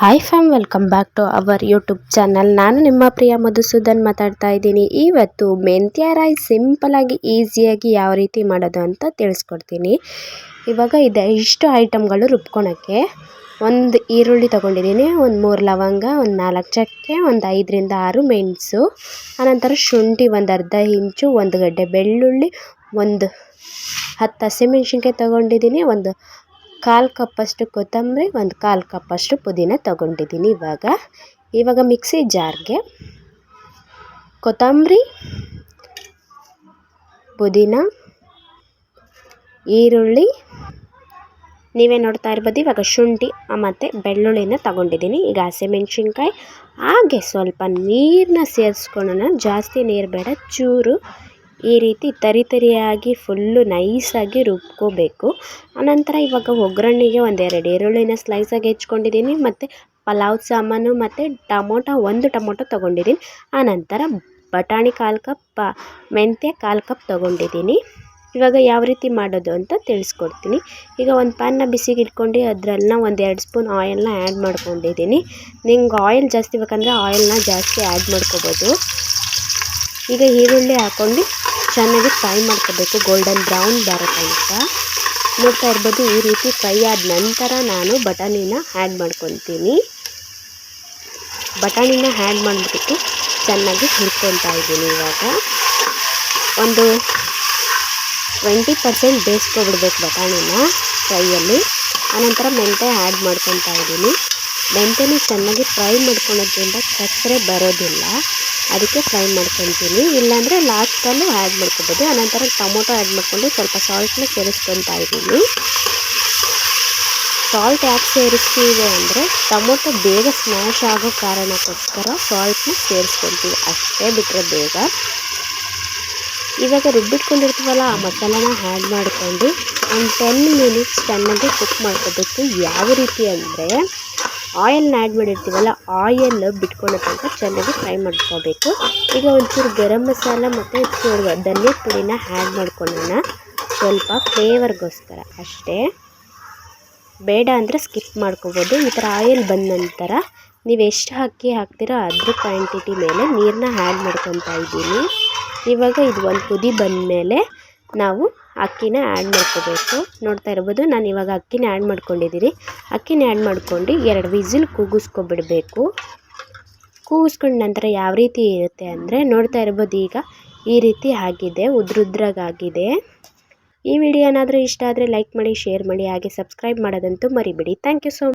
Hi fam welcome back to our YouTube channel ನಾನು ನಿಮ್ಮ ಪ್ರಿಯ ಮಧುಸೂದನ್ ಮಾತಾಡ್ತಾ ಇದ್ದೀನಿ. ಇವತ್ತು ಮೆಂತ್ಯ ರಾಯ್ ಸಿಂಪಲಾಗಿ ಈಸಿಯಾಗಿ ಯಾವ ರೀತಿ ಮಾಡೋದು ಅಂತ ತಿಳಿಸ್ಕೊಡ್ತೀನಿ. ಇವಾಗ ಇದೆ ಇಷ್ಟು ಐಟಮ್ಗಳು ರುಬ್ಕೊಳಕ್ಕೆ. ಒಂದು ಈರುಳ್ಳಿ ತೊಗೊಂಡಿದ್ದೀನಿ, ಒಂದು ಮೂರು ಲವಂಗ, ಒಂದು ನಾಲ್ಕು ಚಕ್ಕೆ, ಒಂದು ಐದರಿಂದ ಆರು ಮೆಣಸು, ಆನಂತರ ಶುಂಠಿ ಒಂದು ಅರ್ಧ ಇಂಚು, ಒಂದು ಗಡ್ಡೆ ಬೆಳ್ಳುಳ್ಳಿ, ಒಂದು ಹತ್ತು ಹಸಿಮೆಣ್ಸಿನ್ಕಾಯಿ ತೊಗೊಂಡಿದ್ದೀನಿ, ಒಂದು ಕಾಲು ಕಪ್ಪಷ್ಟು ಕೊತ್ತಂಬರಿ, ಒಂದು ಕಾಲು ಕಪ್ಪಷ್ಟು ಪುದೀನ ತೊಗೊಂಡಿದ್ದೀನಿ ಇವಾಗ. ಇವಾಗ ಮಿಕ್ಸಿ ಜಾರ್ಗೆ ಕೊತ್ತಂಬರಿ, ಪುದೀನ, ಈರುಳ್ಳಿ. ನೀವೇ ನೋಡ್ತಾ ಇರ್ಬೋದು ಇವಾಗ ಶುಂಠಿ ಮತ್ತು ಬೆಳ್ಳುಳ್ಳಿನ ತಗೊಂಡಿದ್ದೀನಿ ಈಗ ಹಸಿಮೆಣ್ಸಿನ್ಕಾಯಿ, ಹಾಗೆ ಸ್ವಲ್ಪ ನೀರನ್ನ ಸೇರಿಸ್ಕೊಳ್ಳೋಣ ಜಾಸ್ತಿ ನೀರು ಬೇಡ, ಚೂರು ಈ ರೀತಿ ತರಿ ತರಿಯಾಗಿ ಫುಲ್ಲು ನೈಸಾಗಿ ರುಬ್ಕೋಬೇಕು. ಆನಂತರ ಇವಾಗ ಒಗ್ಗರಣೆಗೆ ಒಂದೆರಡು ಈರುಳ್ಳಿನ ಸ್ಲೈಸಾಗಿ ಹೆಚ್ಕೊಂಡಿದ್ದೀನಿ. ಮತ್ತು ಪಲಾವ್ ಸಾಮಾನು ಮತ್ತು ಟೊಮೊಟೊ, ಒಂದು ಟೊಮೊಟೊ ತೊಗೊಂಡಿದ್ದೀನಿ. ಆನಂತರ ಬಟಾಣಿ ಕಾಲು ಕಪ್ ಮೆಂತ್ಯ ಕಾಲು ಕಪ್ ತೊಗೊಂಡಿದ್ದೀನಿ. ಇವಾಗ ಯಾವ ರೀತಿ ಮಾಡೋದು ಅಂತ ತಿಳಿಸ್ಕೊಡ್ತೀನಿ. ಈಗ ಒಂದು ಪ್ಯಾನ್ನ ಬಿಸಿಗೆ ಇಟ್ಕೊಂಡು ಅದರನ್ನ ಒಂದು ಎರಡು ಸ್ಪೂನ್ ಆಯಿಲ್ನ ಆ್ಯಡ್ ಮಾಡ್ಕೊಂಡಿದ್ದೀನಿ. ನಿಮ್ಗೆ ಆಯಿಲ್ ಜಾಸ್ತಿ ಬೇಕಂದರೆ ಆಯಿಲ್ನ ಜಾಸ್ತಿ ಆ್ಯಡ್ ಮಾಡ್ಕೋಬೋದು. ಈಗ ಈರುಳ್ಳಿ ಹಾಕ್ಕೊಂಡು ಚೆನ್ನಾಗಿ ಫ್ರೈ ಮಾಡ್ಕೋಬೇಕು. ಗೋಲ್ಡನ್ ಬ್ರೌನ್ ಬರೋ ತನಕ ನೋಡ್ತಾ ಇರ್ಬೋದು ಈ ರೀತಿ ಫ್ರೈ ಆದ ನಂತರ ನಾನು ಬಟಾಣಿನ ಆ್ಯಡ್ ಮಾಡ್ಕೊತೀನಿ. ಬಟಾಣಿನ ಆ್ಯಡ್ ಮಾಡಿಬಿಟ್ಟು ಚೆನ್ನಾಗಿ ಹುರ್ಕೊತಾ ಇದ್ದೀನಿ ಇವಾಗ. ಒಂದು ಟ್ವೆಂಟಿ ಪರ್ಸೆಂಟ್ ಬೇಯಿಸ್ಕೊಬಿಡ್ಬೇಕು ಬಟಾಣಿನ ಫ್ರೈಯಲ್ಲಿ ಆನಂತರ ಮೆಂತೆ ಆ್ಯಡ್ ಮಾಡ್ಕೊತಾ ಇದ್ದೀನಿ. ಮೆಂತೆನೂ ಚೆನ್ನಾಗಿ ಫ್ರೈ ಮಾಡ್ಕೊಳೋದ್ರಿಂದ ಕಸರೆ ಬರೋದಿಲ್ಲ. ಅದಕ್ಕೆ ಫ್ರೈ ಮಾಡ್ಕೊತೀನಿ ಇಲ್ಲಾಂದರೆ ಲಾಸ್ಟಲ್ಲೂ ಆ್ಯಡ್ ಮಾಡ್ಕೊಬೋದು. ಆನಂತರ ಟೊಮೊಟೊ ಆ್ಯಡ್ ಮಾಡಿಕೊಂಡು ಸ್ವಲ್ಪ ಸಾಲ್ಟ್ನ ಸೇರಿಸ್ಕೊತಾ ಇದ್ದೀನಿ. ಸಾಲ್ಟ್ ಯಾಕೆ ಸೇರಿಸ್ತೀವಿ ಅಂದರೆ ಟೊಮೊಟೊ ಬೇಗ ಸ್ಮ್ಯಾಶ್ ಆಗೋ ಕಾರಣಕ್ಕೋಸ್ಕರ ಸಾಲ್ಟ್ನ ಸೇರಿಸ್ಕೊತೀವಿ ಅಷ್ಟೇ ಬಿಟ್ಟರೆ ಬೇಗ. ಇವಾಗ ರುಬ್ಬಿಟ್ಕೊಂಡಿರ್ತೀವಲ್ಲ, ಆ ಮಸಾಲಾನ ಆ್ಯಡ್ ಮಾಡಿಕೊಂಡು ಒಂದು ಟೆನ್ ಮಿನಿಟ್ಸ್ ಚೆನ್ನಾಗಿ ಕುಕ್ ಮಾಡ್ಕೋಬೇಕು. ಯಾವ ರೀತಿ ಅಂದರೆ ಆಯಿಲ್ನ ಆ್ಯಡ್ ಮಾಡಿರ್ತೀವಲ್ಲ ಆಯಿಲ್ ಬಿಟ್ಕೊಳ್ಳೋ ತನಕ ಚೆನ್ನಾಗಿ ಫ್ರೈ ಮಾಡ್ಕೋಬೇಕು. ಈಗ ಒಂಚೂರು ಗರಂ ಮಸಾಲ ಮತ್ತು ಚೂರು ಧನಿಯಾ ಪುಡಿನ ಆ್ಯಡ್ ಮಾಡ್ಕೊಳ್ಳೋಣ. ಸ್ವಲ್ಪ ಫ್ಲೇವರ್ಗೋಸ್ಕರ ಅಷ್ಟೇ. ಬೇಡ ಅಂದರೆ ಸ್ಕಿಪ್ ಮಾಡ್ಕೋಬೋದು. ಈ ಥರ ಆಯಿಲ್ ಬಂದ ನಂತರ ನೀವು ಎಷ್ಟು ಅಕ್ಕಿ ಹಾಕ್ತೀರೋ ಅದ್ರ ಕ್ವಾಂಟಿಟಿ ಮೇಲೆ ನೀರನ್ನ ಆ್ಯಡ್ ಮಾಡ್ಕೊತಾ ಇದ್ದೀನಿ. ಇವಾಗ ಇದು ಒಂದು ಕುದಿ ಬಂದಮೇಲೆ ನಾವು ಅಕ್ಕಿನ ಆ್ಯಡ್ ಮಾಡ್ಕೋಬೇಕು. ನೋಡ್ತಾ ಇರ್ಬೋದು, ನಾನು ಇವಾಗ ಅಕ್ಕಿನ ಆ್ಯಡ್ ಮಾಡ್ಕೊಂಡಿದ್ದೀನಿ ಅಕ್ಕಿನ ಆ್ಯಡ್ ಮಾಡ್ಕೊಂಡು ಎರಡು ವಿಸಿಲ್ ಕೂಗಿಸ್ಕೊಬಿಡಬೇಕು. ಕೂಗಿಸ್ಕೊಂಡ ನಂತರ ಯಾವ ರೀತಿ ಇರುತ್ತೆ ಅಂದರೆ, ನೋಡ್ತಾ ಇರ್ಬೋದು ಈಗ, ಈ ರೀತಿ ಆಗಿದೆ ಉದ್ರುದ್ರಾಗಿದೆ ಈ ವಿಡಿಯೋ ಏನಾದರೂ ಇಷ್ಟ ಆದರೆ ಲೈಕ್ ಮಾಡಿ ಶೇರ್ ಮಾಡಿ, ಹಾಗೆ ಸಬ್ಸ್ಕ್ರೈಬ್ ಮಾಡೋದಂತೂ ಮರಿಬೇಡಿ. Thank you so